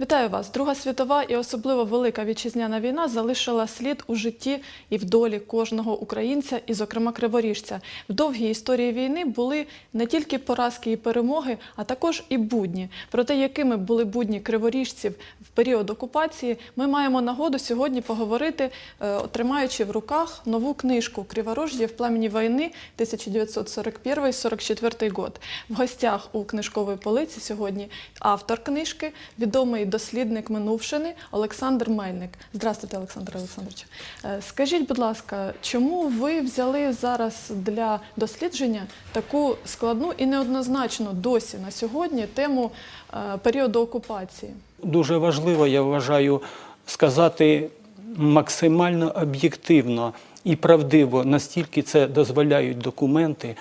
Вітаю вас. Друга світова і особливо велика вітчизняна війна залишила слід у житті і в долі кожного українця, і, зокрема, криворіжця. В довгій історії війни були не тільки поразки і перемоги, а також і будні. Про те, якими були будні криворіжців в період окупації, ми маємо нагоду сьогодні поговорити, е, тримаючи в руках нову книжку Криворожжя в пламені війни 1941-44 год. В гостях у книжкової полиці сьогодні автор книжки, відомий дослідник минувшини Олександр Мельник. Здравствуйте, Олександр Олександрович. Е, Скажіть, будь ласка, чому ви взяли зараз для дослідження таку складну і неоднозначну досі на сьогодні тему е, періоду окупації? Дуже важливо, я вважаю, сказати максимально об'єктивно і правдиво, настільки це дозволяють документи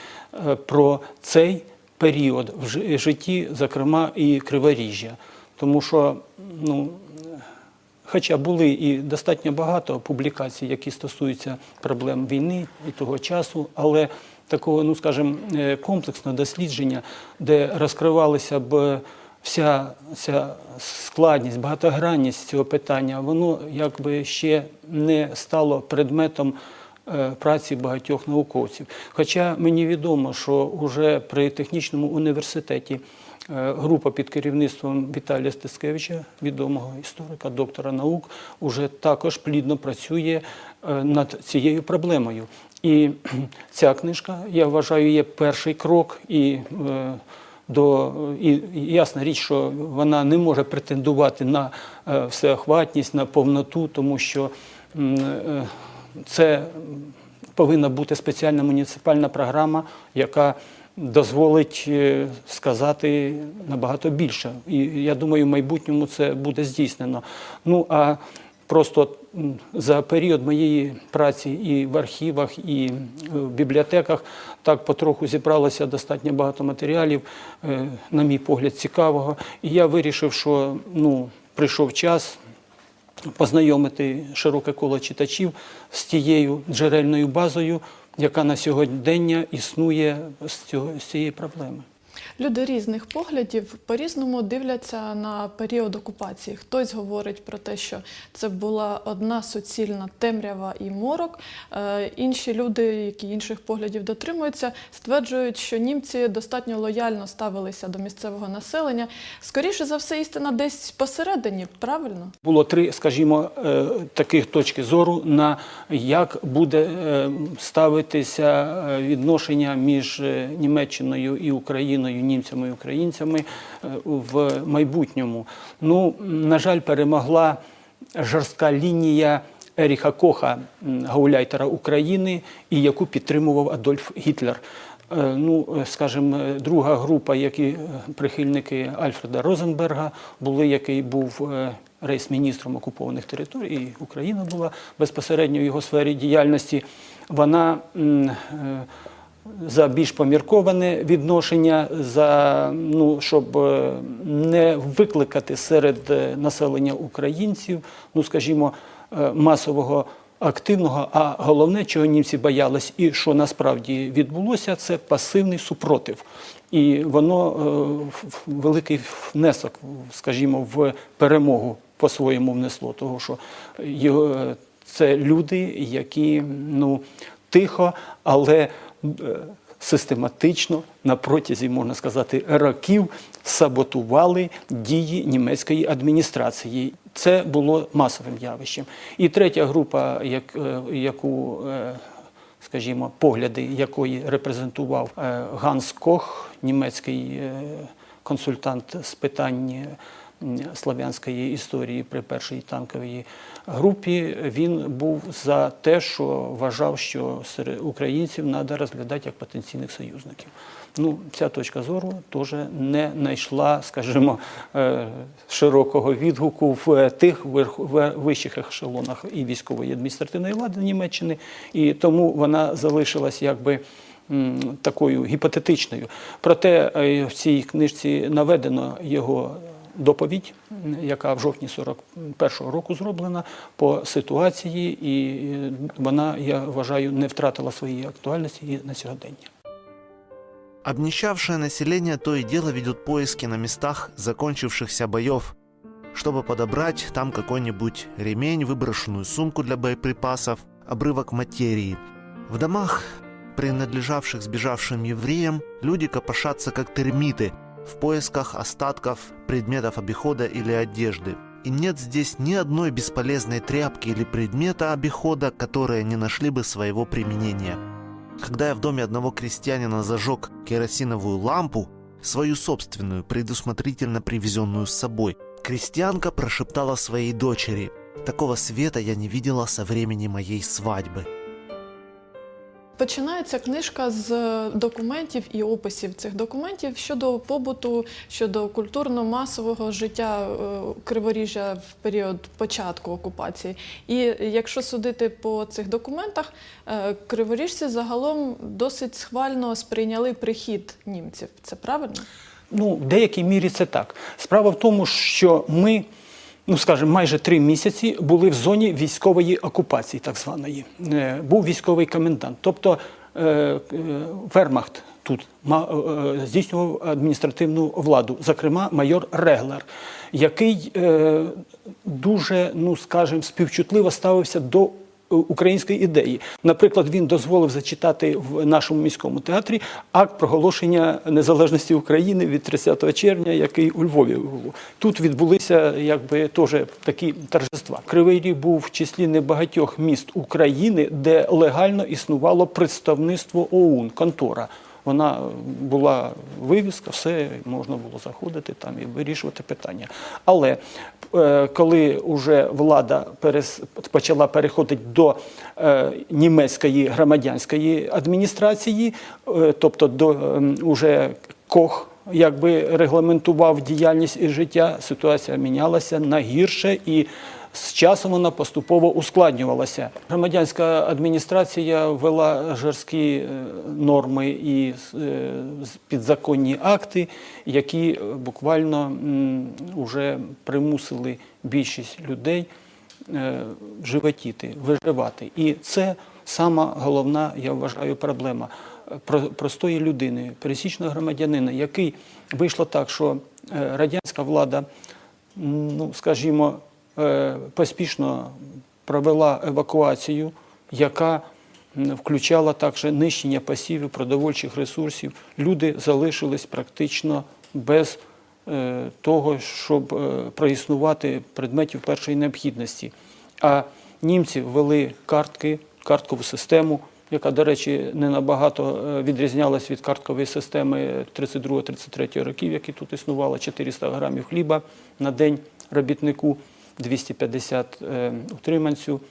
е, про цей період в житті, зокрема і Криворіжжя. Тому що, ну, Хоча були і достатньо багато публікацій, які стосуються проблем війни і того часу, але такого, ну скажімо, е, комплексного дослідження, де розкривалася б вся, вся складність, багатогранність цього питання, воно якби ще не стало предметом е, праці багатьох науковців. Хоча мені відомо, що вже при технічному університеті Група під керівництвом Віталія Стискевича, відомого історика, доктора наук, уже також плідно працює е, над цією проблемою. І ця книжка, я вважаю, є перший крок і. е, До і ясна річ, що вона не може претендувати на е, всеохватність, на повноту, тому що е, це повинна бути спеціальна муніципальна програма, яка дозволить е, сказати набагато більше. І я думаю, в майбутньому це буде здійснено. Ну а просто за період моєї праці і в архівах, і в бібліотеках так потроху зібралося достатньо багато матеріалів, е, на мій погляд, цікавого. І я вирішив, що ну, прийшов час познайомити широке коло читачів з тією джерельною базою, яка на сьогодення існує з цієї проблеми. Люди різних поглядів по-різному дивляться на період окупації. Хтось говорить про те, що це була одна суцільна темрява і морок. Е, Інші люди, які інших поглядів дотримуються, стверджують, що німці достатньо лояльно ставилися до місцевого населення. Скоріше за все, істина десь посередині, правильно? Було три, скажімо, е, таких точки зору на як буде е, ставитися відношення між Німеччиною і Україною, німцями і українцями е, в майбутньому. Ну, на жаль, перемогла жорстка лінія. Еріха Коха, гауляйтера України, і яку підтримував Адольф Гітлер. Е, Ну, е, скажімо, друга група, які прихильники Альфреда Розенберга, були, який був рейс-міністром окупованих територій, і Україна була безпосередньо в його сфері діяльності. Вона за більш помірковане відношення, за ну щоб е, не викликати серед е, населення українців, ну скажімо, е, масового. Активного, а головне, чого німці боялись, і що насправді відбулося, це пасивний супротив. І воно великий внесок, скажімо, в перемогу по-своєму внесло, того що його, це люди, які ну, тихо, але систематично на протязі, можна сказати, років саботували дії німецької адміністрації. Це було масовим явищем. І третя група, е, яку, е, скажімо, погляди якої репрезентував е, Ганс Кох, німецький е, консультант з питань м, слав'янської історії при першій танковій групі, він був за те, що вважав, що серед українців треба розглядати як потенційних союзників. Ну, ця точка зору теж не знайшла, скажімо, е, широкого відгуку в тих верх- вищих ешелонах і військової адміністративної влади Німеччини, і тому вона залишилась якби такою гіпотетичною. Проте е, в цій книжці наведено його доповідь, м, яка в жовтні 41-го року зроблена по ситуації, і е, вона, я вважаю, не втратила своєї актуальності і на сьогодення. Обнищавшее население то и дело ведет поиски на местах закончившихся боев. чтобы подобрать там какой-нибудь ремень, выброшенную сумку для боеприпасов, обрывок материи. В домах, принадлежавших сбежавшим евреям, люди копошатся как термиты в поисках остатков предметов обихода или одежды. И нет здесь ни одной бесполезной тряпки или предмета обихода, которые не нашли бы своего применения. Когда я в доме одного крестьянина зажег керосиновую лампу, свою собственную, предусмотрительно привезенную с собой, крестьянка прошептала своей дочери «Такого света я не видела со времени моей свадьбы». Починається книжка з документів і описів цих документів щодо побуту, щодо культурно-масового життя е, Криворіжжя в період початку окупації. І якщо судити по цих документах, е, криворіжці загалом досить схвально сприйняли прихід німців. Це правильно? Ну, в деякій мірі це так. Справа в тому, що ми, ну скажімо, майже три місяці були в зоні військової окупації, так званої. Е, Був військовий комендант. Тобто е, е, Вермахт тут здійснював адміністративну владу, зокрема майор Реглер, який дуже, ну скажімо, співчутливо ставився до української ідеї. Наприклад, він дозволив зачитати в нашому міському театрі акт проголошення незалежності України від 30 червня, який у Львові було. Тут відбулися якби теж такі торжества. Кривий Ріг був в числі небагатьох міст України, де легально існувало представництво ОУН, контора. Вона була вивіска, все можна було заходити там і вирішувати питання. Але е, коли вже влада почала переходити до е, німецької громадянської адміністрації, е, тобто до е, уже Кох якби регламентував діяльність і життя, ситуація мінялася на гірше і з часом вона поступово ускладнювалася. Громадянська адміністрація ввела жорсткі е, норми і е, підзаконні акти, які е, буквально м, уже примусили більшість людей животіти, виживати. І це сама головна, я вважаю, проблема простої людини, пересічного громадянина, який вийшло так, що радянська влада, ну скажімо, поспішно провела евакуацію, яка включала також нищення пасівів, продовольчих ресурсів. Люди залишились практично без е, того, щоб е, проіснувати предметів першої необхідності. А німці ввели картки, карткову систему, яка, до речі, не набагато е, відрізнялась від карткової системи 32-33 років, які тут існувала, 400 грамів хліба на день робітнику, 250 е, утриманцю,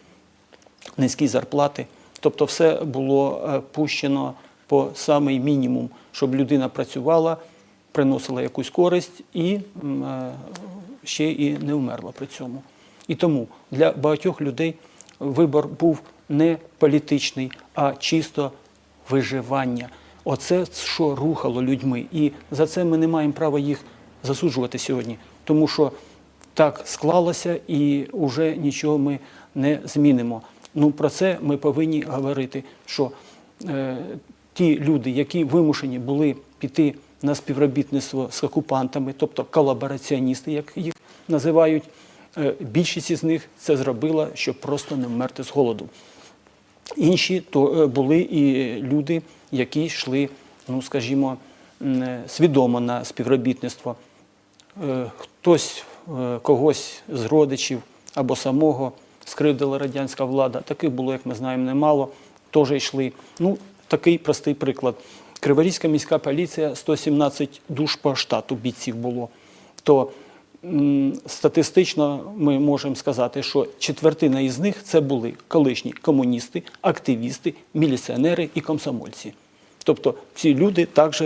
низькі зарплати. Тобто все було е, пущено по самий мінімум, щоб людина працювала, приносила якусь користь і е, ще і не вмерла при цьому. І тому для багатьох людей вибор був не політичний, а чисто виживання. Оце що рухало людьми. І за це ми не маємо права їх засуджувати сьогодні, тому що так склалося і вже нічого ми не змінимо. Ну про це ми повинні говорити, що е, ті люди, які вимушені були піти на співробітництво з окупантами, тобто колабораціоністи, як їх називають, е, більшість із них це зробила, щоб просто не вмерти з голоду. Інші то е, були і люди, які йшли, ну скажімо, е, свідомо на співробітництво. Е, Хтось когось з родичів або самого скривдила радянська влада. Таких було, як ми знаємо, немало. Теж йшли. Ну, такий простий приклад. Криворізька міська поліція 117 душ по штату бійців було. То статистично ми можемо сказати, що четвертина із них це були колишні комуністи, активісти, міліціонери і комсомольці. Тобто ці люди також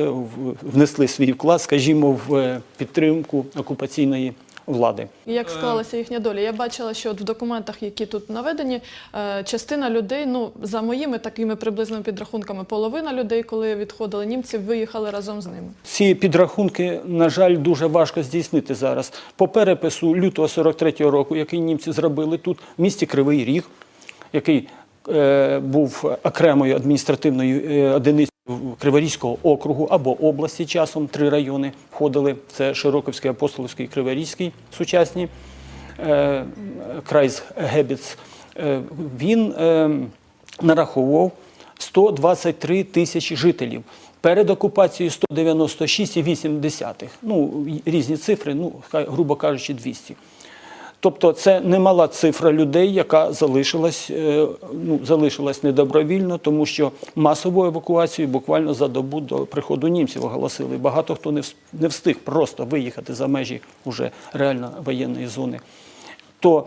внесли свій вклад, скажімо, в е, підтримку окупаційної влади. Як склалася їхня доля? Я бачила, що от в документах, які тут наведені, е, частина людей, ну за моїми такими приблизними підрахунками, половина людей, коли відходили німці, виїхали разом з ними. Ці підрахунки, на жаль, дуже важко здійснити зараз. По перепису лютого 43-го року, який німці зробили тут, в місті Кривий Ріг, який е, був окремою адміністративною е, одиницею Криворізького округу або області часом три райони входили. Це Широковський, Апостолівський, Криворізький сучасні, е, Крайс Гебіц. Е, Він е, нараховував 123 тисячі жителів. Перед окупацією 196,8. Ну, різні цифри, ну, грубо кажучи, 200. Тобто це немала цифра людей, яка залишилась, е, ну, залишилась недобровільно, тому що масову евакуацію буквально за добу до приходу німців оголосили. Багато хто не встиг просто виїхати за межі уже реально воєнної зони. То,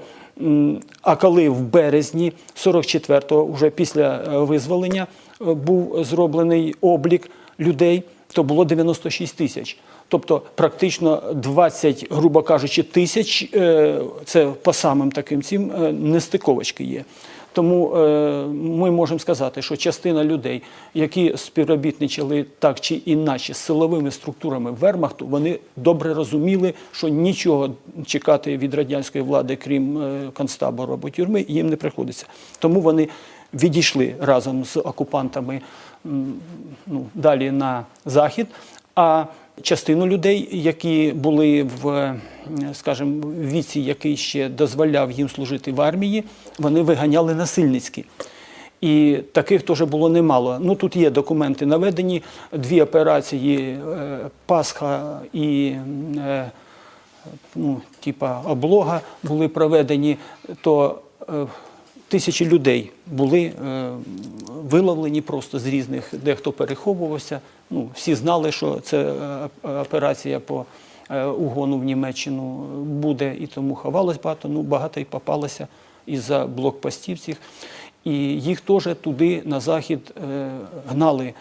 а коли в березні 44-го, вже після е, визволення, е, був зроблений облік людей, то було 96 тисяч. Тобто практично 20, грубо кажучи, тисяч, е, це по самим таким цим е, нестиковочки є. Тому е, ми можемо сказати, що частина людей, які співробітничали так чи інакше з силовими структурами Вермахту, вони добре розуміли, що нічого чекати від радянської влади, крім концтабору або тюрми, їм не приходиться. Тому вони відійшли разом з окупантами ну, далі на захід. А частину людей, які були в, е, скажімо, віці, який ще дозволяв їм служити в армії, вони виганяли насильницьки. І таких теж було немало. Ну тут є документи наведені. Дві операції е, Пасха і е, ну, типа облога були проведені, то тисячі людей були виловлені просто з різних, дехто переховувався. Ну, всі знали, що це е, операція по е, угону в Німеччину буде, і тому ховалось багато. Ну, багато і попалося із-за блокпостів цих. І їх теж туди на захід е, гнали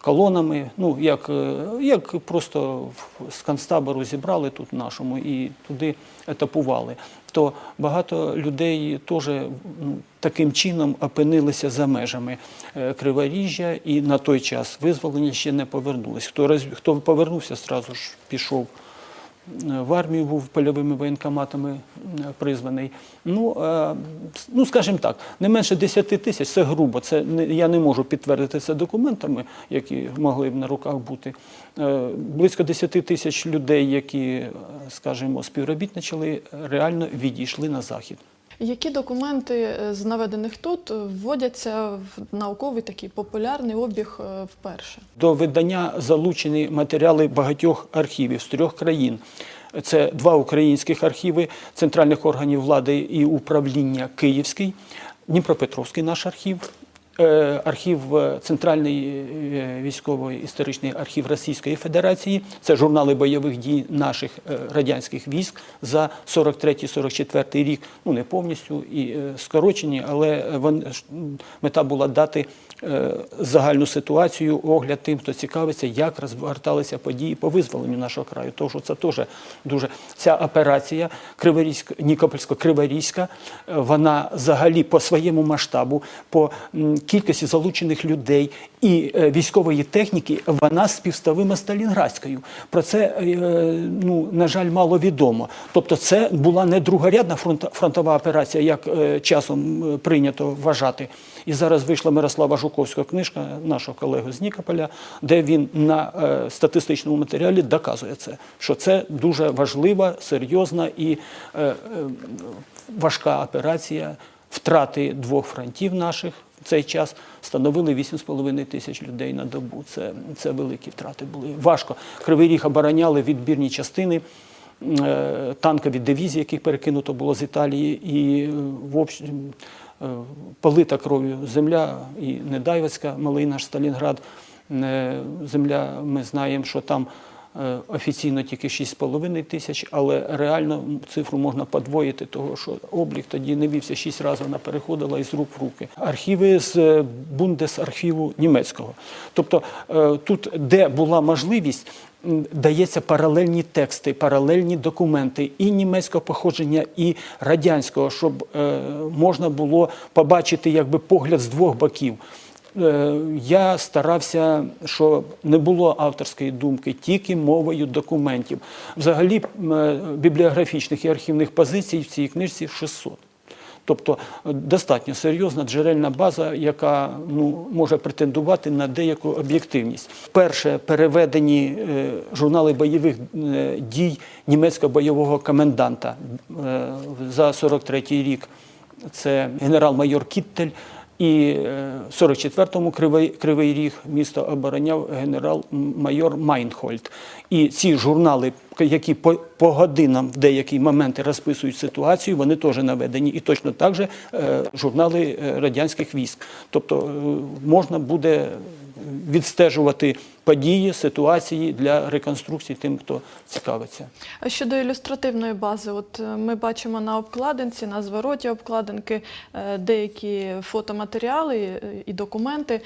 колонами, ну як, е, як просто з концтабору зібрали тут нашому і туди етапували. То багато людей теж таким чином опинилися за межами е, Криворіжжя і на той час визволення ще не повернулись. Хто, повернувся, одразу ж пішов в армію був польовими воєнкоматами е, призваний. Ну, е, ну скажімо так, не менше 10 тисяч це грубо. Це я не можу підтвердити це документами, які могли б на руках бути. Е, Близько 10 тисяч людей, які, е, скажімо, співробітничали, реально відійшли на захід. Які документи е, з наведених тут вводяться в науковий такий популярний обіг е, вперше? До видання залучені матеріали багатьох архівів з трьох країн. Це два українських архіви центральних органів влади і управління Київський, Дніпропетровський наш архів, архів е, Центральний е, військовий історичний архів Російської Федерації. Це журнали бойових дій наших е, радянських військ за 43-44 рік. Ну не повністю і е, скорочені, але мета була дати е, загальну ситуацію, огляд тим, хто цікавиться, як розгорталися події по визволенню нашого краю. Тому що це теж дуже ця операція Криворізька, Нікопольсько-Криворізька, е, вона взагалі по своєму масштабу, по кількості залучених людей і е, військової техніки, вона співставима Сталінградською. Про це, е, ну, на жаль, мало відомо. Тобто, це була не другорядна фронтова операція, як е, часом прийнято вважати. І зараз вийшла Мирослава Жуковська книжка нашого колеги з Нікополя, де він на статистичному матеріалі доказує це, що це дуже важлива, серйозна і важка операція. Втрати двох фронтів наших в цей час становили 8,5 тисяч людей на добу. Це, це великі втрати були. Важко. Кривий Ріг обороняли відбірні частини е, танкові дивізії, яких перекинуто було з Італії, і в общем, е, полита кров'ю земля і Недайвецька, малий наш Сталінград. Е, Земля, ми знаємо, що там офіційно тільки 6,5 тисяч, але реально цифру можна подвоїти, того що облік тоді не вівся 6 разів, вона переходила із рук в руки. Архіви з е, Бундесархіву німецького. Тобто е, тут, де була можливість, дається паралельні тексти, паралельні документи і німецького походження, і радянського, щоб е, можна було побачити якби погляд з двох боків. Е, Я старався, щоб не було авторської думки, тільки мовою документів. Взагалі е, бібліографічних і архівних позицій в цій книжці 600. Тобто е, достатньо серйозна джерельна база, яка ну, може претендувати на деяку об'єктивність. Перше переведені журнали бойових дій німецького бойового коменданта за 43-й рік. Це генерал-майор Кіттель. І е, в 44-му Кривий, Кривий Ріг місто обороняв генерал-майор Майнхольд. І ці журнали, які по, по годинам в деякі моменти розписують ситуацію, вони теж наведені. І точно так же е, журнали е, радянських військ. Тобто можна буде відстежувати події, ситуації для реконструкції тим, хто цікавиться. А щодо ілюстративної бази, от е, ми бачимо на обкладинці, на звороті обкладинки е, деякі фотоматеріали е, і документи.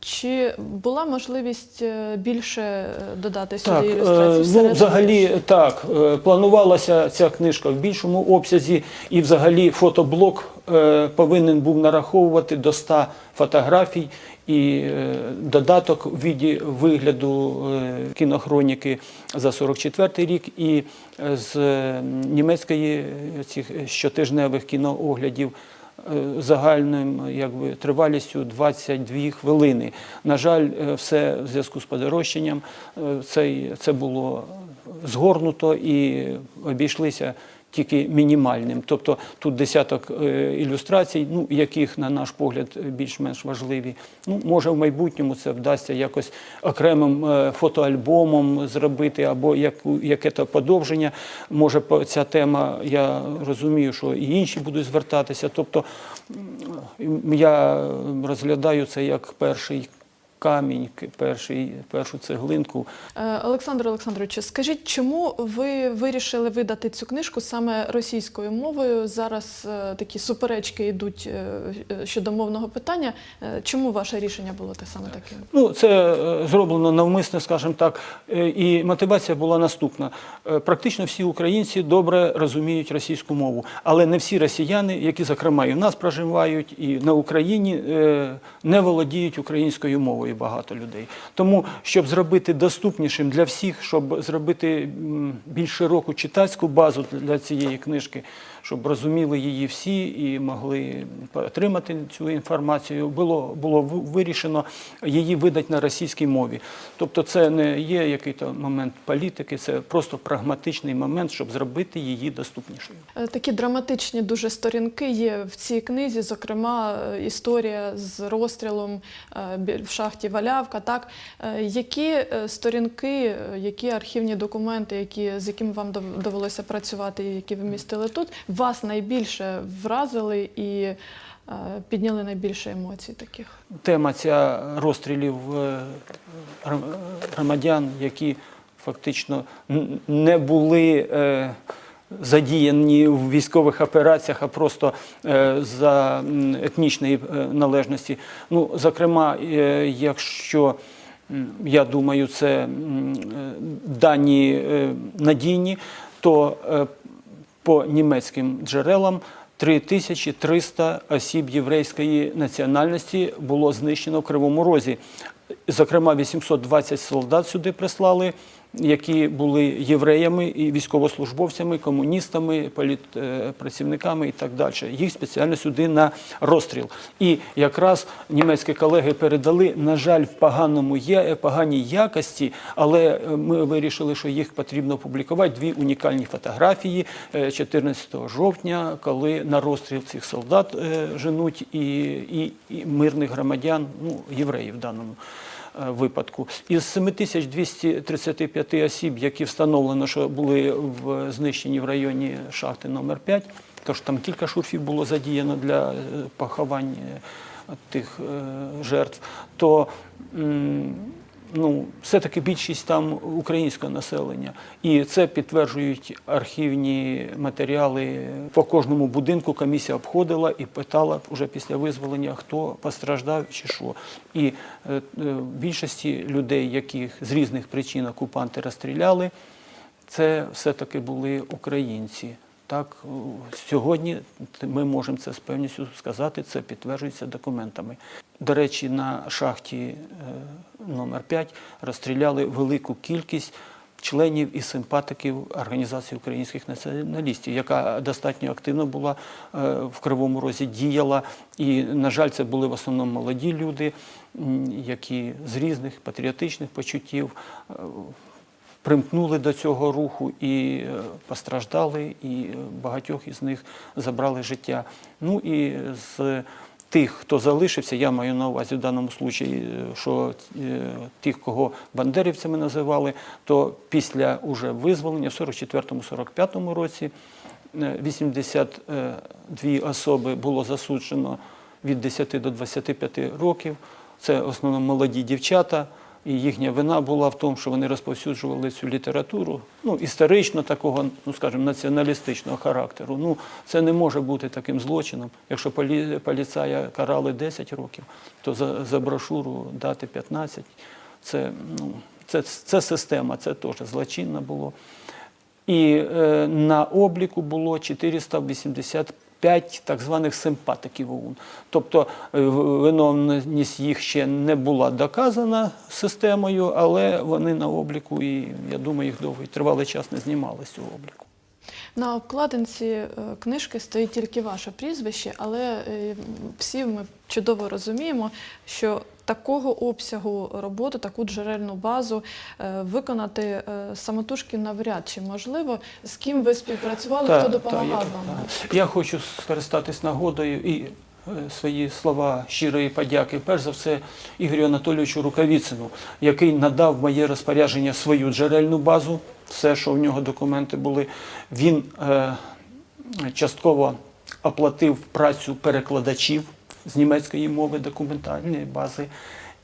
Чи була можливість більше додати сюди Так, ілюстрацій? е, ну, взагалі так, планувалася ця книжка в більшому обсязі, і взагалі фотоблок повинен був нараховувати до 100 фотографій і додаток в віді вигляду е, кінохроніки за 44 рік і е, з е, німецької цих щотижневих кінооглядів загальним якби, тривалістю 22 хвилини. На жаль, все в зв'язку з подорожчанням е, цей, це було згорнуто і обійшлися тільки мінімальним. Тобто тут десяток е, ілюстрацій, ну, яких, на наш погляд, більш-менш важливі. Ну, може, в майбутньому це вдасться якось окремим е, фотоальбомом зробити або яке-то подовження. Може, ця тема, я розумію, що і інші будуть звертатися. Тобто я розглядаю це як перший камінь, перший, першу цеглинку Е, Олександр Олександрович, скажіть, чому ви вирішили видати цю книжку саме російською мовою? Зараз е, такі суперечки йдуть е, щодо мовного питання. Чому ваше рішення було те саме таке? Ну, це зроблено навмисно, скажімо так. І мотивація була наступна. Практично всі українці добре розуміють російську мову, але не всі росіяни, які, зокрема, і в нас проживають, і на Україні не володіють українською мовою багато людей. Тому, щоб зробити доступнішим для всіх, щоб зробити більш широку читацьку базу для цієї книжки, щоб розуміли її всі і могли отримати цю інформацію, було, було вирішено її видати на російській мові. Тобто це не є якийсь момент політики, це просто прагматичний момент, щоб зробити її доступнішою. Е, Такі драматичні дуже сторінки є в цій книзі, зокрема е, історія з розстрілом е, в шахті Валявка. Так які сторінки, які архівні документи, які з якими вам довелося працювати, які ви містили тут, вас найбільше вразили і е, підняли найбільше емоцій таких? Тема ця розстрілів е, громадян, які фактично не були. е, Задіяні в військових операціях, а просто за етнічної належності. Ну, зокрема, якщо я думаю, це дані надійні, то по німецьким джерелам 3300 осіб єврейської національності було знищено в Кривому Розі. Зокрема, 820 солдат сюди прислали, які були євреями і військовослужбовцями, комуністами, політпрацівниками і так далі. Їх спеціально сюди на розстріл. І якраз німецькі колеги передали, на жаль, в поганому є поганій якості, але е, ми вирішили, що їх потрібно опублікувати. Дві унікальні фотографії е, 14 жовтня, коли на розстріл цих солдат е, женуть і, і, і мирних громадян, ну євреїв в даному е, випадку. Із 7235 осіб, які встановлено, що були в, знищені в районі шахти номер 5 тож там кілька шурфів було задіяно для поховання е, тих е, жертв, то ну, все-таки більшість там українського населення. І це підтверджують архівні матеріали. По кожному будинку комісія обходила і питала вже після визволення, хто постраждав чи що. І е, е, більшості людей, яких з різних причин окупанти розстріляли, це все-таки були українці. Так, сьогодні ми можемо це з певністю сказати, це підтверджується документами. До речі, на шахті е, номер 5 розстріляли велику кількість членів і симпатиків Організації українських націоналістів, яка достатньо активно була е, в Кривому Розі, діяла. І, на жаль, це були в основному молоді люди, які з різних патріотичних почуттів е, примкнули до цього руху і е, постраждали, і е, багатьох із них забрали життя. Ну і з тих, хто залишився, я маю на увазі в даному случаї, е, що тих, кого бандерівцями називали, то після уже визволення в 44-45 році е, 82 особи було засуджено від 10 до 25 років. Це в основному молоді дівчата. І їхня вина була в тому, що вони розповсюджували цю літературу, ну, історично такого, ну скажімо, націоналістичного характеру. Ну, це не може бути таким злочином. Якщо полі, поліцая карали 10 років, то за, за брошуру дати 15. Це, ну, це, це система, це теж злочинно було. І е, на обліку було 485 так званих симпатиків ОУН. Тобто е, виновність їх ще не була доказана системою, але вони на обліку, і я думаю, їх довгий тривалий час не знімали з цього обліку. На обкладинці е, книжки стоїть тільки ваше прізвище, але е, всі ми чудово розуміємо, що такого обсягу роботи, таку джерельну базу е, виконати е, самотужки навряд чи можливо. З ким ви співпрацювали, Та- хто та, допомагав я, вам? та. Я хочу скористатись нагодою і е, свої слова щирої подяки, перш за все, Ігорю Анатолійовичу Рукавіцину, який надав моє розпорядження свою джерельну базу, все, що в нього документи були. Він е, частково оплатив працю перекладачів з німецької мови документальної бази.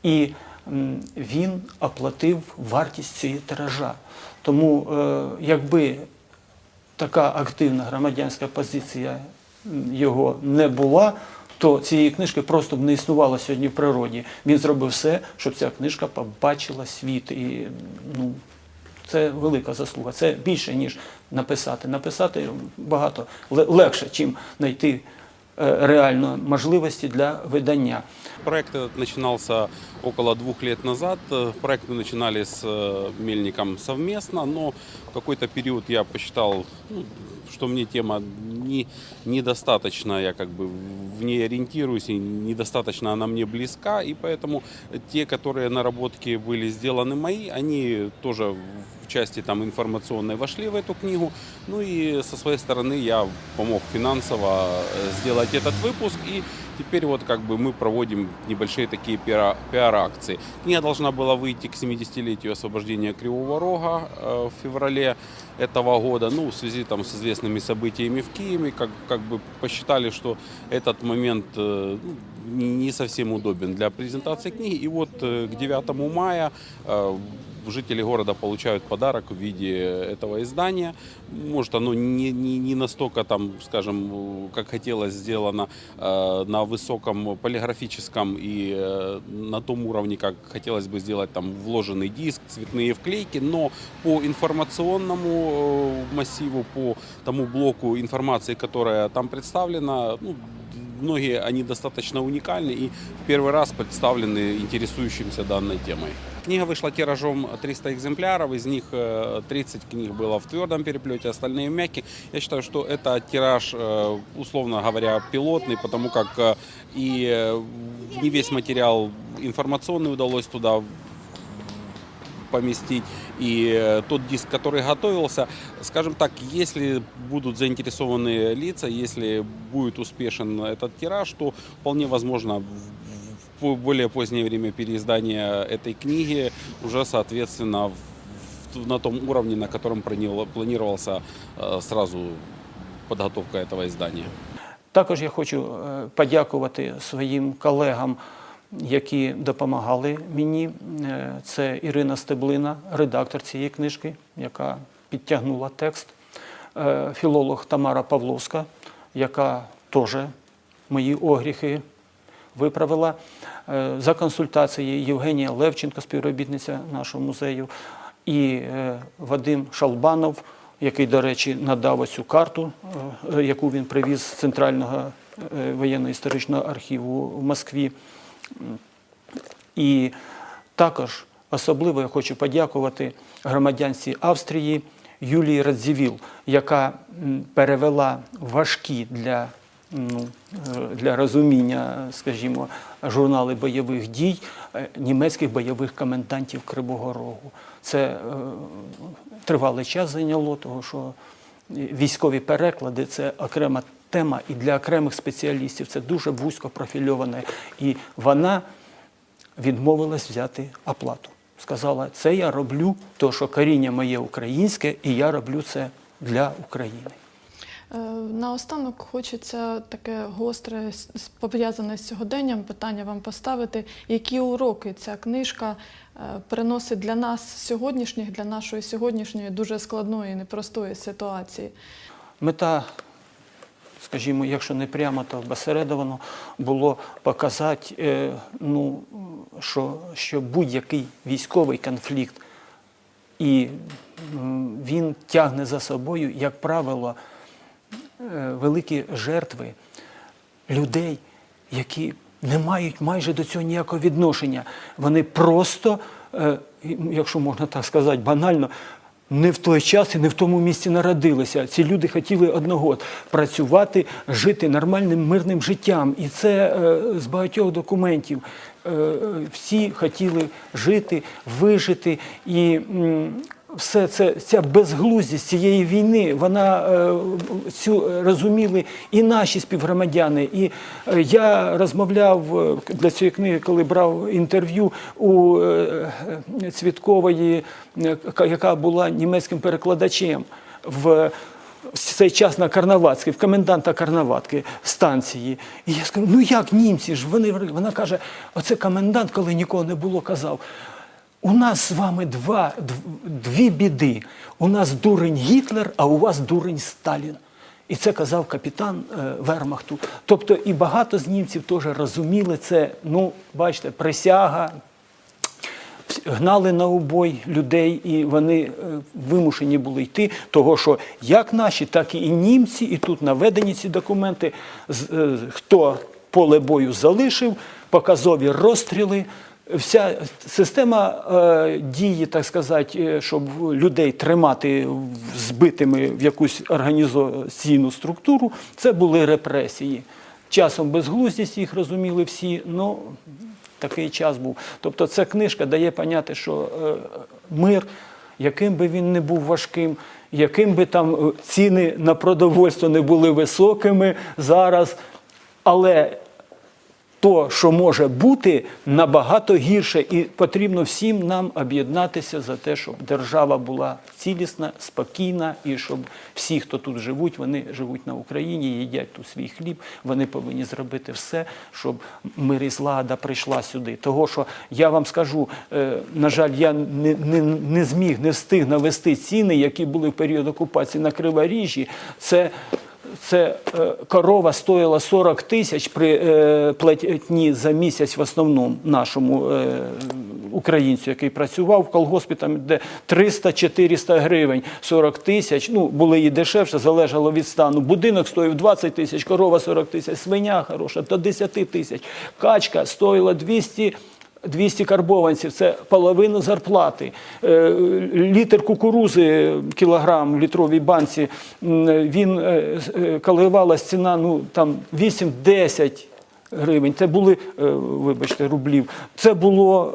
І він оплатив вартість цієї тиража. Тому, е, якби така активна громадянська позиція його не була, то цієї книжки просто б не існувало сьогодні в природі. Він зробив все, щоб ця книжка побачила світ. І ну, це велика заслуга. Це більше, ніж написати. Написати багато легше, чим знайти реально можливості для видання. Проект этот начинался около двух лет назад. Э, Проект мы начинали с э, Мельником совместно, но какой-то период я посчитал, ну, что мне тема не, недостаточно, я как бы в ней ориентируюсь, и недостаточно она мне близка, и поэтому те, которые наработки были сделаны мои, они тоже в части там информационной вошли в эту книгу. Ну и со своей стороны я помог финансово э, сделать этот выпуск. И теперь вот как бы мы проводим небольшие такие пиара- пиар-акции. Книга должна была выйти к 70-летию освобождения Кривого Рога э, в феврале этого года. Ну, в связи там с известными событиями в Киеве, как, как бы посчитали, что этот момент э, ну, не не совсем удобен для презентации книги. И вот э, к 9 мая э, жители города получают подарок в виде этого издания. Может, оно не, не, не настолько, там, скажем, э, как хотелось, сделано э, на высоком полиграфическом и э, на том уровне, как хотелось бы сделать там вложенный диск, цветные вклейки, но по информационному э, массиву, по тому блоку информации, которая там представлена, ну, многие они достаточно уникальны и в первый раз представлены интересующимся данной темой. Книга вышла тиражом 300 экземпляров, из них э, 30 книг было в твердом переплете, остальные в мягких. Я считаю, что это тираж, э, условно говоря, пилотный, потому как э, и э, не весь материал информационный удалось туда поместить. И э, тот диск, который готовился, скажем так, если будут заинтересованные лица, если будет успешен этот тираж, то вполне возможно в- в в более позднее время переиздания этой книги уже, соответственно, в- в- на том уровне, на котором планил- планировался э, сразу подготовка этого издания. Також я хочу е, подякувати своїм колегам, які допомагали мені. Е, Це Ірина Стеблина, редактор цієї книжки, яка підтягнула текст, Е, філолог Тамара Павловська, яка теж мої огріхи виправила. Е, За консультацією Євгенія Левченко, співробітниця нашого музею, і Вадим Шалбанов, який, до речі, надав оцю карту, яку він привіз з Центрального воєнно-історичного архіву в Москві. І також Особливо я хочу подякувати громадянці Австрії Юлії Радзівіл, яка перевела важкі для, ну, для розуміння, скажімо, журнали бойових дій е, німецьких бойових комендантів Кривого Рогу. Це е, тривалий час зайняло, того що військові переклади це окрема тема і для окремих спеціалістів це дуже вузько профільоване. І вона відмовилась взяти оплату. Сказала, це я роблю, тому що коріння моє українське, і я роблю це для України. Е, Наостанок хочеться таке гостре, пов'язане з сьогоденням питання вам поставити. Які уроки ця книжка е, приносить для нас сьогоднішніх, для нашої сьогоднішньої дуже складної, і непростої ситуації? Мета, скажімо, якщо не прямо, то посередовано було показати, е, ну, що, що будь-який військовий конфлікт, і він тягне за собою, як правило, е, великі жертви людей, які не мають майже до цього ніякого відношення. Вони просто, е, якщо можна так сказати, банально. Не в той час і не в тому місці народилися. Ці люди хотіли одного працювати, жити нормальним мирним життям. І це е, з багатьох документів. Е, всі хотіли жити, вижити. І все це ця безглуздість цієї війни, вона е, цю е, розуміли і наші співгромадяни. І е, я розмовляв для цієї книги, коли брав інтерв'ю у е, Цвіткової, яка була німецьким перекладачем в. в цей час на Карнаватській, в коменданта Карнаватки станції. І я скажу, ну як німці ж? Вони, вона каже, оце комендант, коли нікого не було, казав, у нас з вами два, дві біди. У нас дурень Гітлер, а у вас дурень Сталін. І це казав капітан е, Вермахту. Тобто і багато з німців теж розуміли це, ну, бачите, присяга, гнали на убой людей, і вони е, вимушені були йти, того що як наші, так і німці, і тут наведені ці документи, е, хто поле бою залишив, показові розстріли. Вся система е, дії, так сказати, е, щоб людей тримати збитими в якусь організаційну структуру, це були репресії. Часом безглуздість їх розуміли всі, ну такий час був. Тобто ця книжка дає поняти, що е, мир, яким би він не був важким, яким би там е, ціни на продовольство не були високими зараз, але то, що може бути, набагато гірше, і потрібно всім нам об'єднатися за те, щоб держава була цілісна, спокійна, і щоб всі, хто тут живуть, вони живуть на Україні, їдять тут свій хліб. Вони повинні зробити все, щоб мир і злада прийшла сюди. Того, що я вам скажу, е, на жаль, я не, не, не зміг, не встиг навести ціни, які були в період окупації на Криворіжжі. Це це е, корова стоїла 40 тисяч при е, платні за місяць в основному нашому е, українцю, який працював в колгоспі, там де 300-400 гривень, 40 тисяч. Ну були і дешевше, залежало від стану. Будинок стоїв 20 тисяч, корова 40 тисяч, свиня хороша до 10 тисяч. Качка стоїла 200 200 карбованців це половину зарплати. Е, Літр кукурузи, кілограм в літровій банці, він е, е, коливалась ціна ну, там 8-10 гривень. Це були, е, вибачте, рублів. Це було.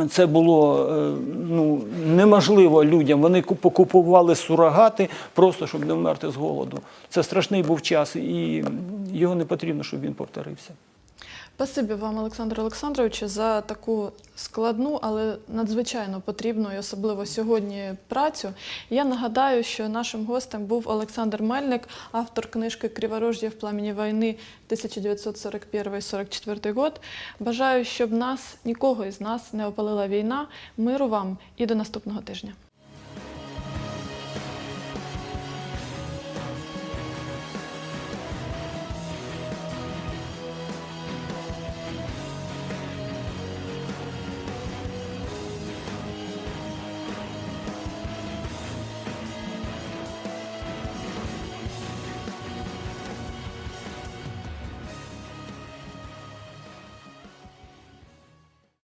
е, Це було е, ну, неможливо людям. Вони ку- покупували сурогати просто, щоб не вмерти з голоду. Це страшний був час, і його не потрібно, щоб він повторився. Спасибі вам, Олександр Олександрович, за таку складну, але надзвичайно потрібну і особливо сьогодні працю. Я нагадаю, що нашим гостем був Олександр Мельник, автор книжки Криворождя в пламені війни 1941-44 год. Бажаю, щоб нас нікого із нас не опалила війна. Миру вам і до наступного тижня.